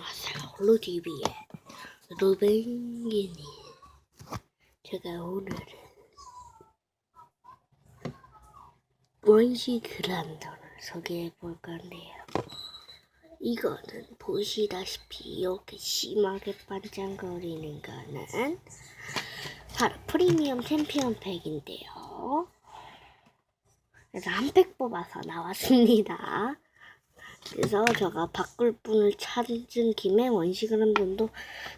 안녕하세요. 루TV의 루뱅이니. 제가 오늘은 원시 그란더를 소개해 볼 건데요. 이거는 보시다시피 이렇게 심하게 반짝거리는 거는 바로 프리미엄 챔피언 팩인데요. 그래서 한 팩 뽑아서 나왔습니다. 그래서 제가 바꿀 분을 찾은 김에 원시그람돈도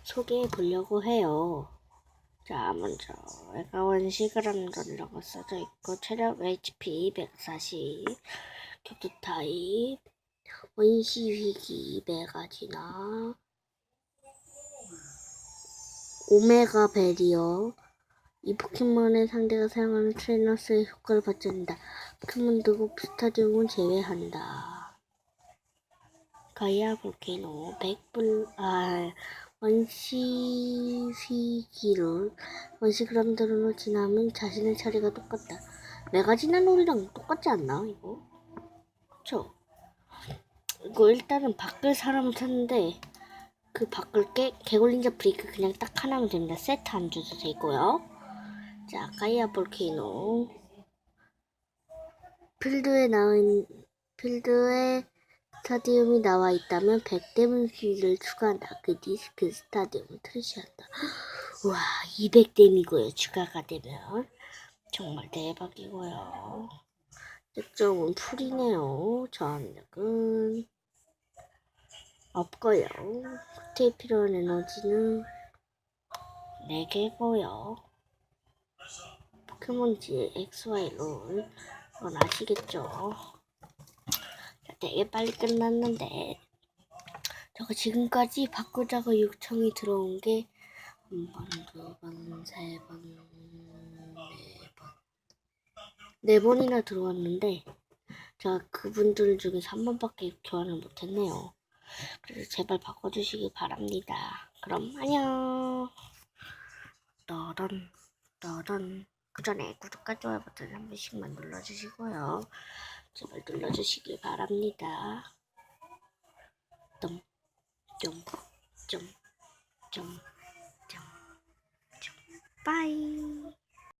소개해 보려고 해요. 자, 먼저 얘가 원시그람돈이라고 써져 있고 체력 HP 140, 격투 타입, 원시 위기 200가지나 오메가 베리어 이 포켓몬의 상대가 사용하는 트레이너스의 효과를 받지 않는다. 포켓몬 등급 스타디움은 제외한다. 가이아 볼케이노 백불 아 원시 위기를 원시 그람들로 지나면 자신의 차례가 똑같다. 내가 지난 롤이랑 똑같지 않나 이거? 그쵸? 이거 일단은 바꿀 사람을 찾는데 그 바꿀 게 개골린자 브레이크 그냥 딱 하나면 됩니다. 세트 안 줘도 되고요. 자 가이아 볼케이노 필드에 나온 필드에 스타디움이 나와 있다면 100데몬 퀴즈를 추가한다. 그 디스크 스타디움을 트래시한다. 와, 200댐이고요. 추가가 되면. 정말 대박이고요. 특종은 풀이네요. 저항력은 없고요. 그때 필요한 에너지는 4개고요. 포켓몬지 XY로 아시겠죠? 자, 되게 빨리 끝났는데 저거 지금까지 바꾸자고 요청이 들어온 게 한 번, 두 번, 세 번, 네 번. 네 번이나 들어왔는데 제가 그분들 중에서 한 번밖에 교환을 못했네요. 그래서 제발 바꿔주시기 바랍니다. 그럼 안녕. 떠던 떠던 그 전에 구독과 좋아요 버튼 한 번씩만 눌러주시고요. 제발 눌러주시기 바랍니다. 점, 점, 점, 점, 점, 점, 빠이.